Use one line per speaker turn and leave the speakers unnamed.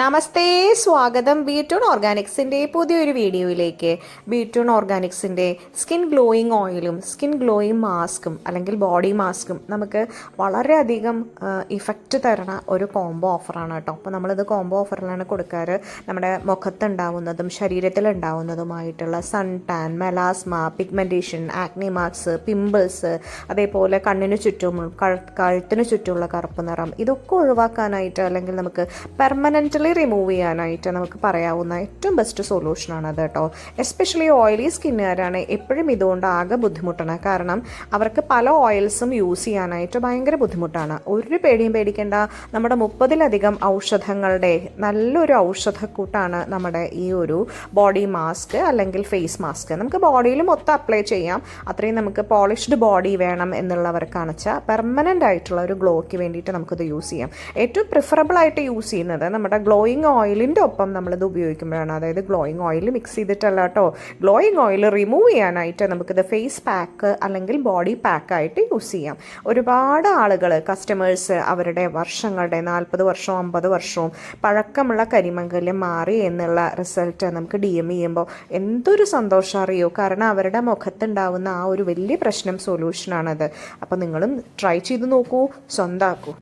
നമസ്തേ സ്വാഗതം. ബീറ്റൂൺ ഓർഗാനിക്സിന്റെ പുതിയൊരു വീഡിയോയിലേക്ക്. ബീറ്റൂൺ ഓർഗാനിക്സിന്റെ സ്കിൻ ഗ്ലോയിങ് ഓയിലും സ്കിൻ ഗ്ലോയിങ് മാസ്കും അല്ലെങ്കിൽ ബോഡി മാസ്കും നമുക്ക് വളരെയധികം ഇഫക്റ്റ് തരണ ഒരു കോംബോ ഓഫറാണ് കേട്ടോ. അപ്പോൾ നമ്മളിത് കോംബോ ഓഫറിലാണ് കൊടുക്കാറ്. നമ്മുടെ മുഖത്തുണ്ടാവുന്നതും ശരീരത്തിലുണ്ടാവുന്നതുമായിട്ടുള്ള sun tan melasma pigmentation acne marks pimples അതേപോലെ കണ്ണിന് ചുറ്റും കഴുത്തിന് ചുറ്റുമുള്ള കറുപ്പ് നിറം ഇതൊക്കെ ഒഴിവാക്കാനായിട്ട് അല്ലെങ്കിൽ നമുക്ക് പെർമനന്റ്ലി റിമൂവ് ചെയ്യാനായിട്ട് നമുക്ക് പറയാവുന്ന ഏറ്റവും ബെസ്റ്റ് സൊല്യൂഷനാണ് അത് കേട്ടോ. എസ്പെഷ്യലി ഓയിലി സ്കിന്നുകാരാണ് എപ്പോഴും ഇതുകൊണ്ട് ആകെ ബുദ്ധിമുട്ടാണ്. കാരണം അവർക്ക് പല ഓയിൽസും യൂസ് ചെയ്യാനായിട്ട് ഭയങ്കര ബുദ്ധിമുട്ടാണ്. ഒരു പേടിയും പേടിക്കേണ്ട. നമ്മുടെ മുപ്പതിലധികം ഔഷധങ്ങളുടെ നല്ലൊരു ഔഷധക്കൂട്ടാണ് നമ്മുടെ ഈ ഒരു ബോഡി മാസ്ക് അല്ലെങ്കിൽ ഫേസ് മാസ്ക് നമുക്ക് ബോഡിയിൽ മൊത്തം അപ്ലൈ ചെയ്യാം. അത്രയും നമുക്ക് പോളിഷ്ഡ് ബോഡി വേണം എന്നുള്ളവർക്കാണ് വെച്ചാൽ പെർമനന്റ് ആയിട്ടുള്ള ഒരു ഗ്ലോയ്ക്ക് വേണ്ടിയിട്ട് നമുക്കിത് യൂസ് ചെയ്യാം. ഏറ്റവും പ്രിഫറബിൾ ആയിട്ട് യൂസ് ചെയ്യുന്നത് നമ്മുടെ ഗ്ലോയിങ് ഓയിലിന്റെ ഒപ്പം നമ്മളിത് ഉപയോഗിക്കുമ്പോഴാണ്. അതായത് ഗ്ലോയിങ് ഓയിൽ മിക്സ് ചെയ്തിട്ടല്ല കേട്ടോ. ഗ്ലോയിങ് ഓയിൽ റിമൂവ് ചെയ്യാനായിട്ട് നമുക്കിത് ഫേസ് പാക്ക് അല്ലെങ്കിൽ ബോഡി പാക്കായിട്ട് യൂസ് ചെയ്യാം. ഒരുപാട് ആളുകൾ കസ്റ്റമേഴ്സ് അവരുടെ വർഷങ്ങളുടെ നാൽപ്പത് വർഷവും അമ്പത് വർഷവും പഴക്കമുള്ള കരിമംഗല്യം മാറി എന്നുള്ള റിസൾട്ട് നമുക്ക് ഡി എം ചെയ്യുമ്പോൾ എന്തൊരു സന്തോഷം അറിയോ? കാരണം അവരുടെ മുഖത്തുണ്ടാവുന്ന ആ ഒരു വലിയ പ്രശ്നം സൊല്യൂഷനാണത് അപ്പോൾ നിങ്ങളും ട്രൈ ചെയ്ത് നോക്കൂ സ്വന്തമാക്കൂ